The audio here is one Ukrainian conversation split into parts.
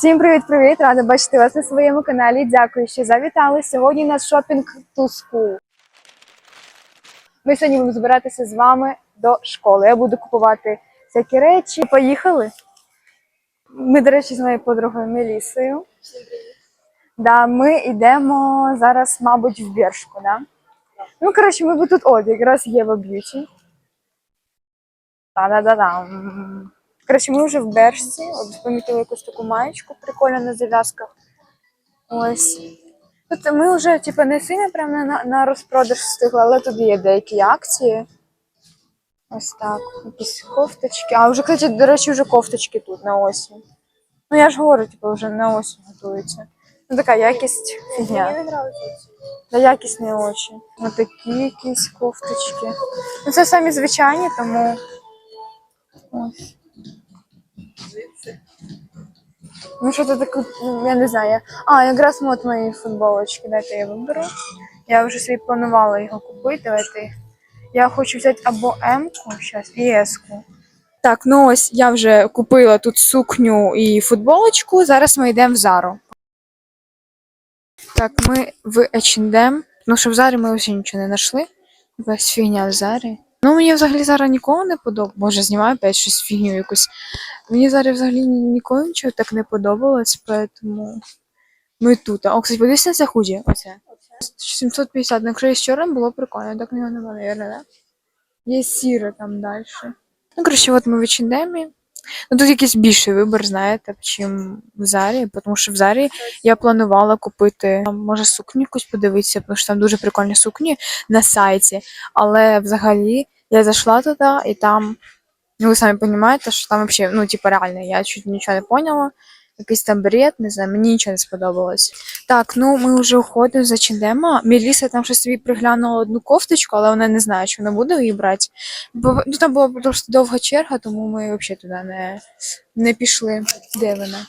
Всім привіт-привіт! Рада бачити вас на своєму каналі. Дякую, що завітали. Сьогодні у нас шопінг to school. Ми сьогодні будемо збиратися з вами до школи. Я буду купувати всякі речі. Поїхали. Ми, до речі, з моєю подругою Мелісою. Да, ми йдемо зараз, мабуть, в Бершку, да? Ну, коротше, ми тут обі, якраз є в б'юті. Та-да-да-дам. Коротше, ми вже в Бершці. От помітили якусь таку маєчку прикольну на зав'язках. Ось. Тут ми вже, типу, не сильно прямо на, на розпродаж встигли, але тут є деякі акції. Ось так. Якісь кофточки. А вже, кстати, до речі, вже кофточки тут на осінь. Ну я ж говорю, типу, вже на осінь готуються. Ну така якість фігня. Да якість не очі. Ось такі якісь кофточки. Ну це самі звичайні, тому. Ось. Ну, що то таке, я не знаю. А, якраз от мої футболочки, дайте я виберу. Я вже собі планувала його купити. Давайте. Я хочу взяти або М-ку, зараз, і С-ку. Так, ну ось я вже купила тут сукню і футболочку. Зараз ми йдемо в Зару. Так, ми в H&M. Ну, що в Зарі ми взагалі нічого не знайшли. Якась фігня в Зарі. Ну, мені взагалі зараз нікого не подобається. Боже, знімаю опять щось фігню якусь. Мені зараз взагалі ні- ніколи нічого так не подобалось, поэтому ми тут. О, кстати, подивися на це худі. Оце. 750. Ну, з чорним, було прикольно. Так не нема, наверное, да? Є сіре там далі. Ну, коротше, от ми в H&M. Ну, тут якийсь більший вибір, знаєте, чим в Зарі, тому що в Зарі я планувала купити, може, сукню якусь подивитися, тому що там дуже прикольні сукні на сайті. Але взагалі я зайшла туди і там, ну ви самі розумієте, що там взагалі, ну, типу, реально, я чуть нічого не поняла. Якийсь там бред, не знаю, мені нічого не сподобалось. Так, ну ми вже уходимо за Чендема. Міліса там щось собі приглянула одну кофточку, але вона не знає, чи вона буде її брати. Бо ну, там була просто довга черга, тому ми взагалі туди не, не пішли. Де вона?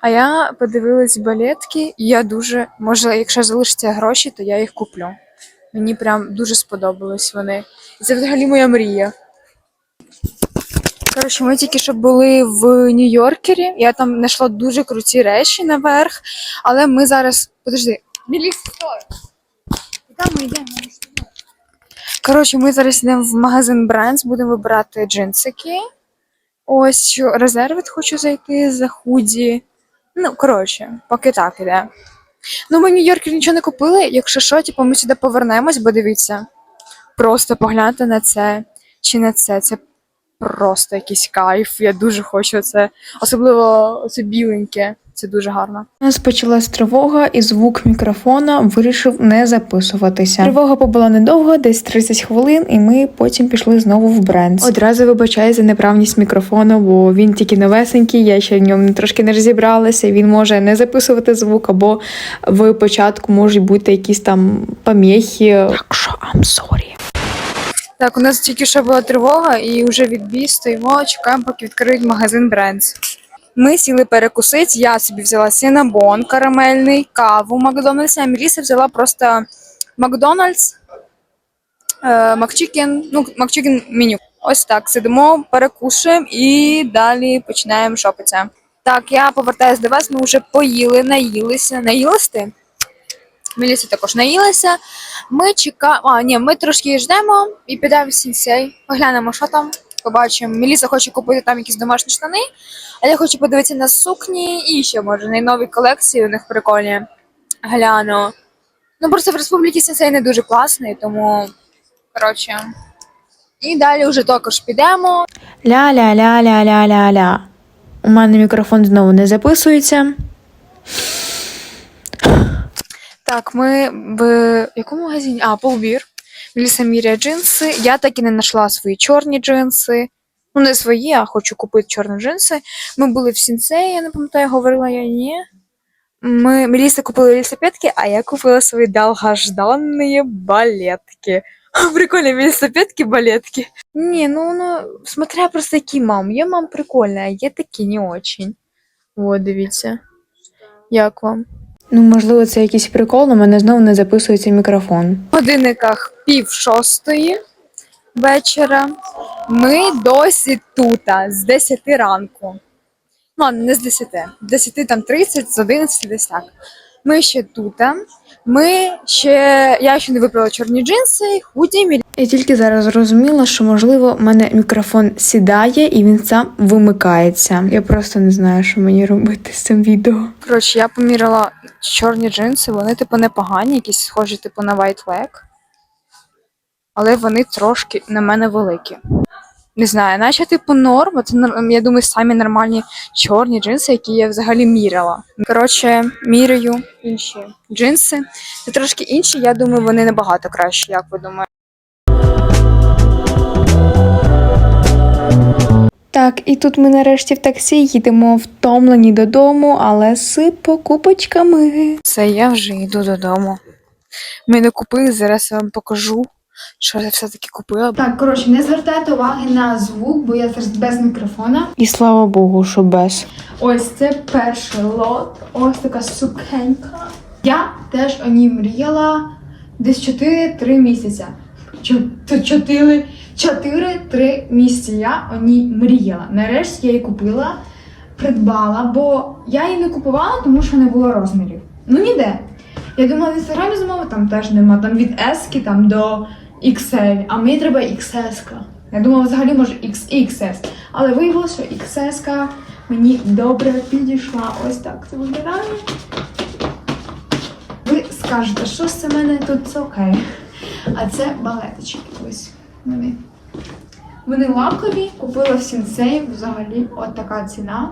А я подивилась балетки, і я дуже, може, якщо залишаться гроші, то я їх куплю. Мені прям дуже сподобались вони. І це взагалі моя мрія. Коротше, ми тільки що були в Нью-Йоркері. Я там знайшла дуже круті речі наверх, але ми зараз. Подожди, стой! Куди ми йдемо? Коротше, ми зараз йдемо в магазин Brands, будемо вибирати джинсики. Ось резервит хочу зайти за худі. Ну, коротше, поки так іде. Ну, ми в Нью-Йоркері нічого не купили. Якщо що, типу, ми сюди повернемось, бо дивіться. Просто погляньте на це чи на це. Це просто якийсь кайф. Я дуже хочу це. Особливо це біленьке. Це дуже гарно. У нас почалась тривога, і звук мікрофона вирішив не записуватися. Тривога побула недовго, десь 30 хвилин, і ми потім пішли знову в бренд. Одразу вибачаю за неправність мікрофону, бо він тільки новесенький, я ще в ньому трошки не розібралася. Він може не записувати звук, або в початку можуть бути якісь там поміхи. Так що I'm sorry. Так, у нас тільки що була тривога, і вже відбій стоїмо, чекаємо, поки відкриють магазин Брендс. Ми сіли перекусити. Я собі взяла синабон карамельний, каву Макдональдс, а Меліса взяла просто Макдональдс, е, Макчикен, ну, Макчикен меню. Ось так сидимо, перекушуємо і далі починаємо шопитися. Так, я повертаюся до вас. Ми вже поїли, наїлися. Наїлись ти? Меліса також наїлася. Ми чекаємо. А, ні, ми трошки ждемо і підемо в сінсей. Поглянемо, що там. Побачимо. Меліса хоче купити там якісь домашні штани, а я хочу подивитися на сукні і ще може на нові колекції, у них прикольні. Гляну. Ну просто в Республіці Сенсей не дуже класний, тому коротше. І далі вже також підемо. Ля-ля-ля-ля-ля-ля-ля. У мене мікрофон знову не записується. Так, ми в якому магазині? А, Полбір. Міряє джинси. Я так і не знайшла свої чорні джинси. Ну, не свої, а хочу купити чорні джинси. Ми були в Сінсеї, я не пам'ятаю, говорила я ні. Ми Меліса купила велосипедки, а я купила свої долгожданні балетки. Прикольні велосипедки, балетки. Ні, ну, ну, смотря просто які мам. Є мам прикольні, а є такі не очень. От, дивіться. Як вам? Ну, можливо, це якийсь прикол, але мене знову не записується мікрофон. В годинниках пів шостої вечора. Ми досі тут, з 10 ранку. Ну, не з 10. З 10 там 30, з 11 десь так. Ми ще тут. Ми ще. Я ще не вибрала чорні джинси, худі, мілі. Я тільки зараз зрозуміла, що можливо в мене мікрофон сідає і він сам вимикається. Я просто не знаю, що мені робити з цим відео. Коротше, я поміряла чорні джинси, вони, типу, непогані, якісь схожі, типу, на White Leg. Але вони трошки на мене великі. Не знаю, наче типу норм, це я думаю, самі нормальні чорні джинси, які я взагалі міряла. Коротше, міряю інші джинси. Це трошки інші, я думаю, вони набагато кращі, як ви думаєте. Так, і тут ми нарешті в таксі їдемо втомлені додому, але з покупочками. Все, я вже йду додому. Ми не купили, зараз я вам покажу, що я все-таки купила. Так, коротше, не звертайте уваги на звук, бо я зараз без мікрофона. І слава Богу, що без. Ось це перший лот. Ось така сукенька. Я теж о ній мріяла десь 4-3 місяця. 4 4-3 місяці я о ній мріяла. Нарешті я її купила, придбала, бо я її не купувала, тому що не було розмірів. Ну ніде. Я думала, в інстаграмі замовила, там теж нема. Там від S там до XL, а мені треба XS. Я думала, взагалі може XXS. Але виявилося, що XS мені добре підійшла. Ось так це виглядає. Ви скажете, що в мене тут це окей. А це балеточки. Ось вони. Вони лакові, купила в сінсей, взагалі от така ціна.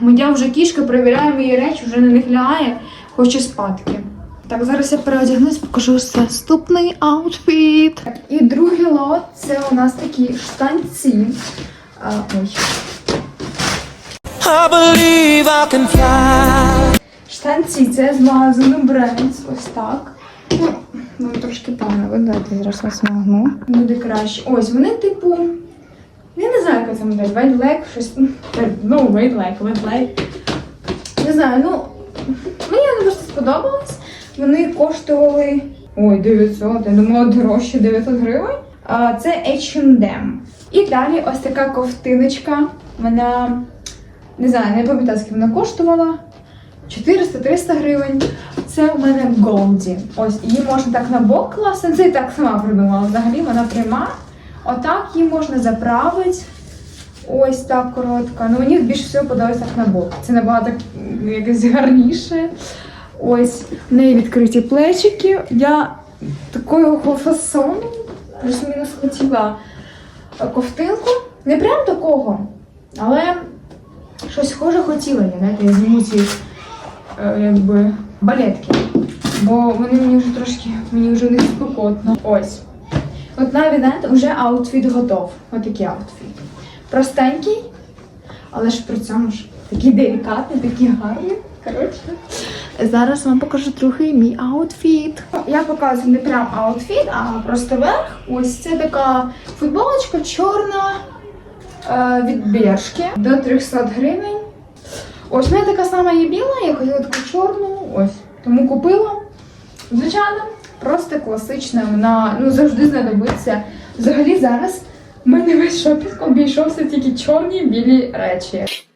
Моя вже кішка перевіряє мої речі, вже них лягає, хоче спадки. Так, зараз я переодягнусь, покажу наступний аутфіт. Так, і другий лот це у нас такі штанці. А, ой. I believe I can fly. Штанці це з магазину Brands, ось так. Ну, трошки погано я зараз вас нагну. Буде краще. Ось вони, типу. Я не знаю, яка це модель. White Leg, щось. Ну, White Leg, White Leg. Не знаю, ну. Мені вони просто сподобались. Вони коштували. Ой, 900, я думала дорожче 900 гривень. А, це H&M. І далі ось така ковтиночка. Вона. Не знаю, не пам'ятаю, скільки вона коштувала. 400-300 гривень. Це у мене Голді. Ось її можна так на бок класти. Це і так сама придумала. Взагалі вона пряма. Отак її можна заправити. Ось так коротка. Ну мені більше всього подобається так на бок. Це набагато якось гарніше. Ось в неї відкриті плечики. Я такого фасону плюс-мінус хотіла е, ковтинку. Не прям такого, але щось схоже хотіла я. Знаєте, я зніму ці е, якби балетки. Бо вони мені вже трошки, мені вже не спекотно. Ось. От навіть, знаєте, вже аутфіт готов. Отакий аутфіт. Простенький, але ж при цьому ж такий делікатний, такий гарний. Коротше. Зараз вам покажу другий мій аутфіт. Я показую не прям аутфіт, а просто верх. Ось це така футболочка чорна е, від Бершки до 300 гривень. Ось в мене така сама є біла, я хотіла таку чорну. Ось. Тому купила. Звичайно, просто класична, вона ну, завжди знадобиться. Взагалі зараз в мене весь шопінг обійшовся тільки чорні білі речі.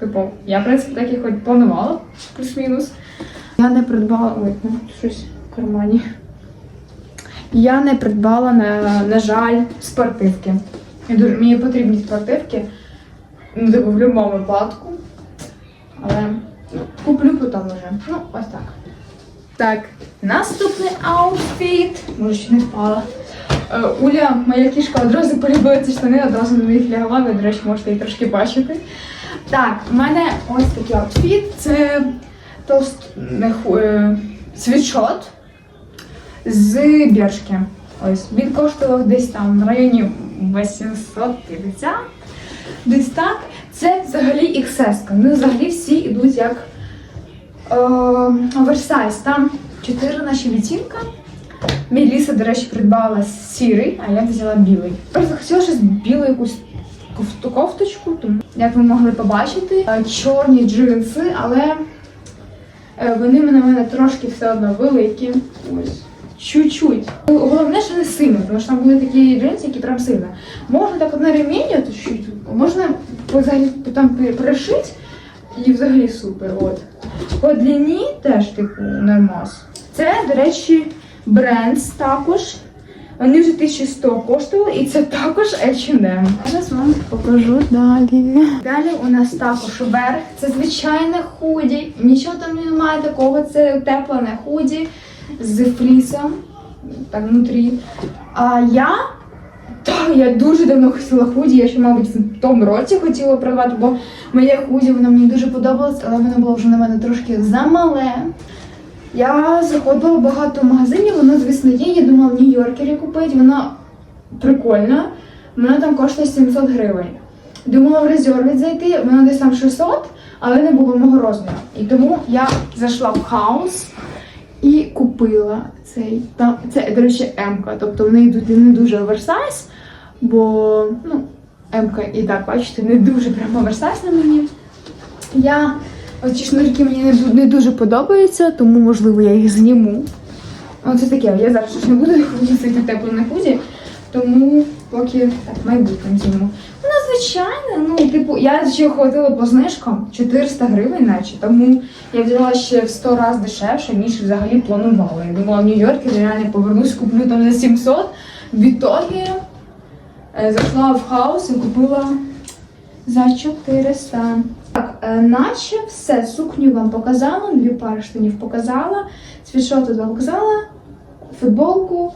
Типу, я, в принципі, так і хоч планувала, плюс-мінус. Я не придбала. Ой, ну, щось в кармані. Я не придбала, на, на жаль, спортивки. Дуже, мені потрібні спортивки. Ну, типу, в будь-якому випадку. Але ну, куплю потім вже. Ну, ось так. Так, наступний аутфіт. Може, ще не впала. Е, Уля, моя кішка одразу полюбила ці штани, одразу на них лягла. Ви, до речі, можете її трошки бачити. Так, в мене ось такий аутфіт. Це тост не е, світшот з біршки. Ось він коштував десь там в районі 850. Десь так. Це взагалі XS. Ну, взагалі всі йдуть як е, оверсайз. Там 4 наші відтінка. Міліса, до речі, придбала сірий, а я взяла білий. Просто хотіла щось білу якусь кофту- кофточку, тому, як ви могли побачити, е, чорні джинси, але е, вони на мене трошки все одно великі. Ось Чуть-чуть. Головне, що не сильно, тому що там були такі джинси, які прям сильно. Можна так от на реміння, можна взагалі там пришити і взагалі супер. От. По длині теж типу нормас. Це, до речі, брендс також. Вони вже 1100 коштували, і це також H&M. Зараз вам покажу далі. Далі у нас також верх. Це звичайне худі. Нічого там немає такого. Це утеплене худі з флісом. Так, внутрі. А я. Так, я дуже давно хотіла худі, я ще, мабуть, в тому році хотіла продавати, бо моє худі воно мені дуже подобалось, але воно було вже на мене трошки замале. Я заходила багато магазинів, воно, звісно, є. Я думала в Нью-Йоркері купити, воно прикольно. Воно там коштує 700 гривень. Думала в резерві зайти, воно десь там 600, але не було мого розміру. І тому я зайшла в хаус і купила цей. Там, це, до речі, М-ка. Тобто вони йдуть не дуже оверсайз, бо ну, М-ка і так, бачите, не дуже прямо оверсайз на мені. Я оці шнурки мені не, дуже подобаються, тому можливо я їх зніму. Оце таке, я зараз ж не буду носити тепло на худі, тому поки так майбутнім зніму. Вона звичайна, ну, типу, я ще ходила по знижкам 400 гривень, наче, тому я взяла ще в 100 разів дешевше, ніж взагалі планувала. Я думала, в Нью-Йорку реально повернусь, куплю там за 700. В ітогі е, зайшла в хаус і купила за 400. Так, е, наче все, сукню вам показала, дві пари штанів показала, світшоти вам показала, футболку,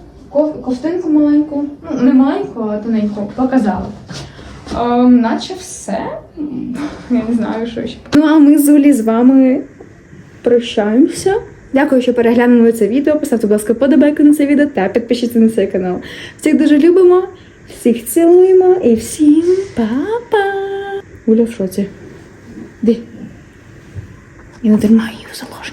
ковтинку маленьку, ну не маленьку, а тоненьку, показала. Ем, наче все. Я не знаю, що ще. Ну а ми з Улі з вами прощаємося. Дякую, що переглянули це відео. Поставте, будь ласка, подобайку на це відео та підпишіться на цей канал. Всіх дуже любимо, всіх цілуємо і всім па-па! Уля в шоці. Де? Я не тримаю її в залог.